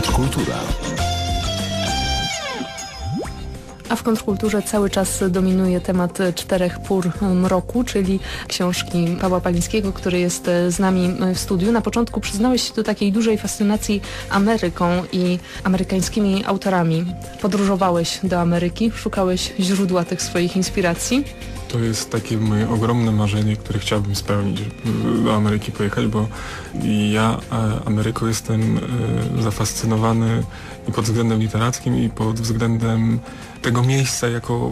Centro Cultural. A w kontrkulturze cały czas dominuje temat czterech pór mroku, czyli książki Pawła Palińskiego, który jest z nami w studiu. Na początku przyznałeś się do takiej dużej fascynacji Ameryką i amerykańskimi autorami. Podróżowałeś do Ameryki, szukałeś źródła tych swoich inspiracji. To jest takie moje ogromne marzenie, które chciałbym spełnić, do Ameryki pojechać, bo ja e, Ameryką jestem e, zafascynowany i pod względem literackim, i pod względem tego miejsca jako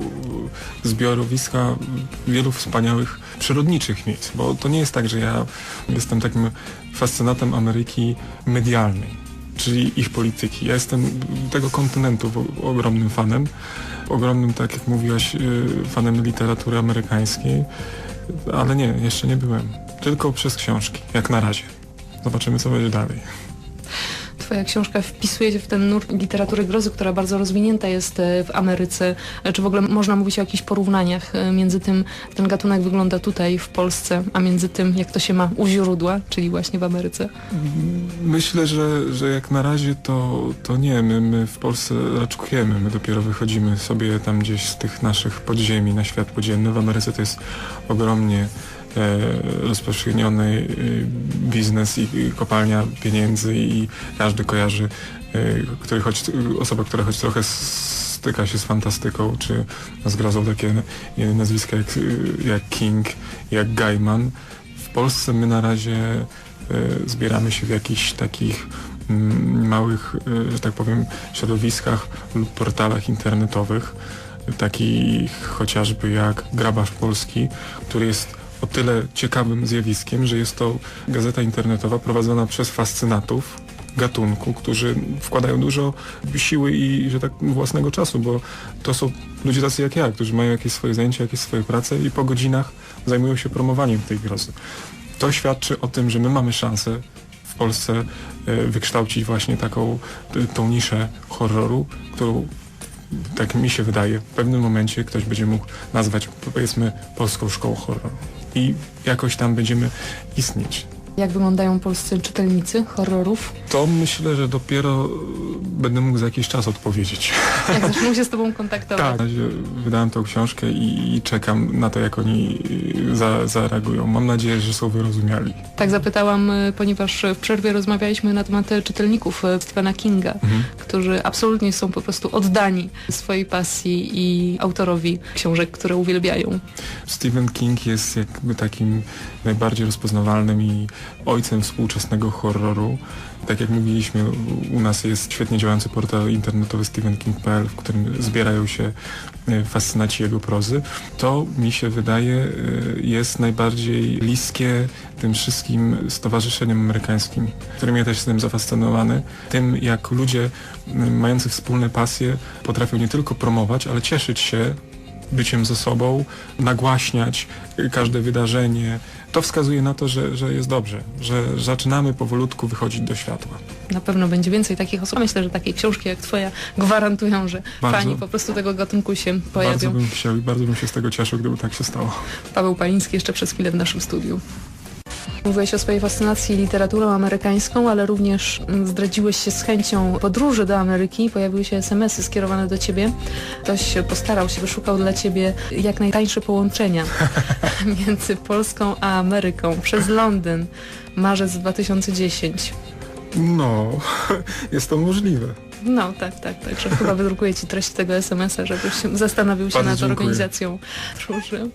zbiorowiska wielu wspaniałych przyrodniczych miejsc, bo to nie jest tak, że ja jestem takim fascynatem Ameryki medialnej czyli ich polityki. Ja jestem tego kontynentu ogromnym fanem, ogromnym, tak jak mówiłaś, y, fanem literatury amerykańskiej, ale nie, jeszcze nie byłem. Tylko przez książki, jak na razie. Zobaczymy, co będzie dalej. Książka wpisuje się w ten nurt literatury grozy, która bardzo rozwinięta jest e, w Ameryce. E, czy w ogóle można mówić o jakichś porównaniach e, między tym, ten gatunek wygląda tutaj w Polsce, a między tym, jak to się ma u źródła, czyli właśnie w Ameryce? Myślę, że, że jak na razie to, to nie. My, my w Polsce raczkujemy. My dopiero wychodzimy sobie tam gdzieś z tych naszych podziemi na świat podziemny. W Ameryce to jest ogromnie rozpowszechniony e, biznes i kopalnia pieniędzy i każdy kojarzy, e, który choć, osoba, która choć trochę styka się z fantastyką, czy z grozą takie nazwiska jak, jak King, jak Gaiman. W Polsce my na razie zbieramy się w jakichś takich mm, małych, że tak powiem, środowiskach lub portalach internetowych, takich chociażby jak Grabarz Polski, który jest o tyle ciekawym zjawiskiem, że jest to gazeta internetowa prowadzona przez fascynatów gatunku, którzy wkładają dużo siły i, że tak, własnego czasu, bo to są ludzie tacy jak ja, którzy mają jakieś swoje zajęcia, jakieś swoje prace i po godzinach zajmują się promowaniem tej grozy. To świadczy o tym, że my mamy szansę w Polsce e, wykształcić właśnie taką tą niszę horroru, którą tak mi się wydaje, w pewnym momencie ktoś będzie mógł nazwać powiedzmy polską szkołą horroru i jakoś tam będziemy istnieć. Jak wyglądają polscy czytelnicy horrorów? To myślę, że dopiero e, będę mógł za jakiś czas odpowiedzieć. Jak zaczną się z Tobą kontaktować? Tak, wydałem tą książkę i, i czekam na to, jak oni e, za, zareagują. Mam nadzieję, że są wyrozumiali. Tak zapytałam, e, ponieważ w przerwie rozmawialiśmy na temat czytelników Stephena Kinga, mhm. którzy absolutnie są po prostu oddani swojej pasji i autorowi książek, które uwielbiają. Stephen King jest jakby takim najbardziej rozpoznawalnym i ojcem współczesnego horroru. Tak jak mówiliśmy, u nas jest świetnie działający portal internetowy stephenking.pl, w którym zbierają się e, fascynaci jego prozy. To mi się wydaje e, jest najbardziej bliskie tym wszystkim stowarzyszeniom amerykańskim, którym ja też jestem zafascynowany. Tym jak ludzie mający wspólne pasje potrafią nie tylko promować, ale cieszyć się byciem ze sobą, nagłaśniać każde wydarzenie. To wskazuje na to, że, że jest dobrze, że zaczynamy powolutku wychodzić do światła. Na pewno będzie więcej takich osób. Myślę, że takie książki jak twoja gwarantują, że bardzo, fani po prostu tego gatunku się pojawią. Bardzo bym chciał i bardzo bym się z tego cieszył, gdyby tak się stało. Paweł Paliński jeszcze przez chwilę w naszym studiu. Mówiłeś o swojej fascynacji literaturą amerykańską, ale również zdradziłeś się z chęcią podróży do Ameryki. Pojawiły się SMS-y skierowane do ciebie. Ktoś postarał się, wyszukał dla ciebie jak najtańsze połączenia między Polską a Ameryką przez Londyn, marzec 2010. No, jest to możliwe. No, tak, tak, tak, że chyba wydrukuję Ci treść tego SMS-a, żebyś zastanowił się Bardzo nad dziękuję. organizacją podróży.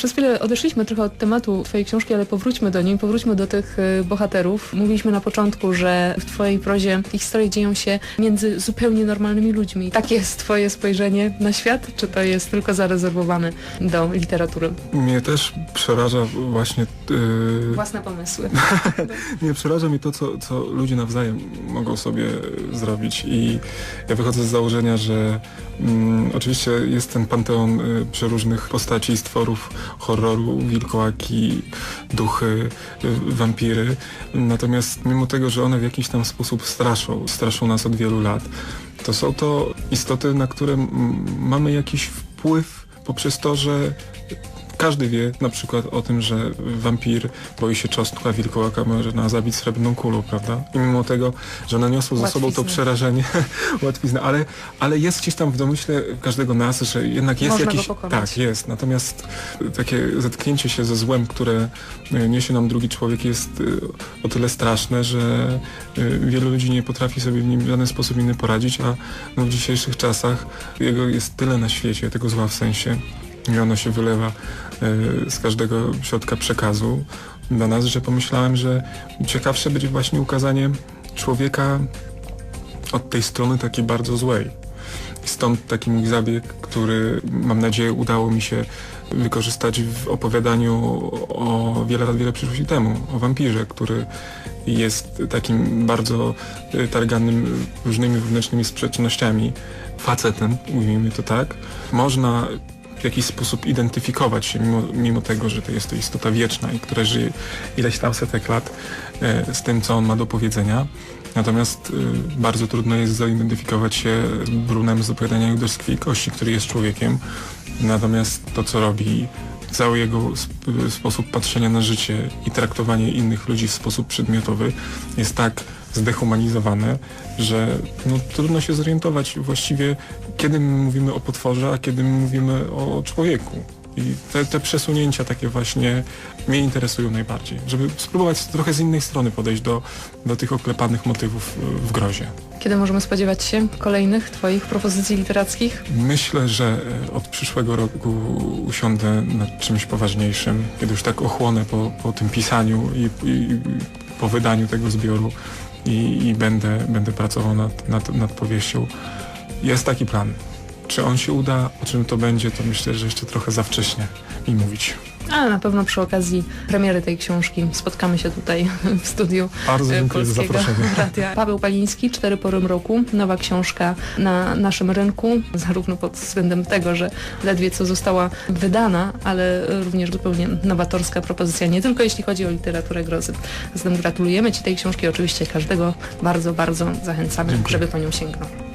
Przez chwilę odeszliśmy trochę od tematu Twojej książki, ale powróćmy do niej, powróćmy do tych y, bohaterów. Mówiliśmy na początku, że w Twojej prozie historie dzieją się między zupełnie normalnymi ludźmi. Takie jest Twoje spojrzenie na świat, czy to jest tylko zarezerwowane do literatury? Mnie też przeraża właśnie... Yy... Własne pomysły. Nie, przeraża mnie to, co, co ludzie nawzajem mogą sobie zrobić i ja wychodzę z założenia, że mm, oczywiście jest ten panteon y, przeróżnych postaci i stworów horroru, wilkołaki, duchy, wampiry. Natomiast mimo tego, że one w jakiś tam sposób straszą, straszą nas od wielu lat, to są to istoty, na które mamy jakiś wpływ poprzez to, że Każdy wie na przykład o tym, że wampir boi się czosnku, a wilkołaka można zabić srebrną kulą, prawda? I mimo tego, że naniosło za sobą to przerażenie, łatwiznę, ale, ale jest gdzieś tam w domyśle każdego nas, że jednak jest Można jakiś... Tak, jest. Natomiast takie zetknięcie się ze złem, które y, niesie nam drugi człowiek jest y, o tyle straszne, że y, wielu ludzi nie potrafi sobie w nim w żaden sposób inny poradzić, a no, w dzisiejszych czasach jego jest tyle na świecie, tego zła w sensie, i ono się wylewa z każdego środka przekazu do nas, że pomyślałem, że ciekawsze będzie właśnie ukazanie człowieka od tej strony takiej bardzo złej. Stąd taki mój zabieg, który mam nadzieję udało mi się wykorzystać w opowiadaniu o wiele lat, wiele przyszłości temu, o wampirze, który jest takim bardzo y, targanym różnymi wewnętrznymi sprzecznościami facetem, ujmijmy to tak. Można w jakiś sposób identyfikować się, mimo, mimo tego, że to jest to istota wieczna i która żyje ileś tam setek lat e, z tym, co on ma do powiedzenia. Natomiast y, bardzo trudno jest zidentyfikować się z Brunem z opowiadania z krwi kości, który jest człowiekiem. Natomiast to, co robi, cały jego sp- sposób patrzenia na życie i traktowanie innych ludzi w sposób przedmiotowy jest tak zdehumanizowane, że no, trudno się zorientować właściwie, kiedy my mówimy o potworze, a kiedy my mówimy o człowieku. I te, te przesunięcia takie właśnie mnie interesują najbardziej, żeby spróbować trochę z innej strony podejść do, do tych oklepanych motywów y, w grozie. Kiedy możemy spodziewać się kolejnych Twoich propozycji literackich? Myślę, że e, od przyszłego roku usiądę nad czymś poważniejszym, kiedy już tak ochłonę po, po tym pisaniu i, i po wydaniu tego zbioru i, i będę, będę pracował nad, nad, nad powieścią. Jest taki plan. Czy on się uda, o czym to będzie, to myślę, że jeszcze trochę za wcześnie mi mówić. A na pewno przy okazji premiery tej książki spotkamy się tutaj w studiu Bardzo e, dziękuję za Polskiego zaproszenie. Radia. Paweł Paliński, Cztery pory mroku, nowa książka na naszym rynku, zarówno pod względem tego, że ledwie co została wydana, ale również zupełnie nowatorska propozycja, nie tylko jeśli chodzi o literaturę grozy. Zatem gratulujemy Ci tej książki, oczywiście każdego bardzo, bardzo zachęcamy, Dziękuję. żeby po nią sięgnął.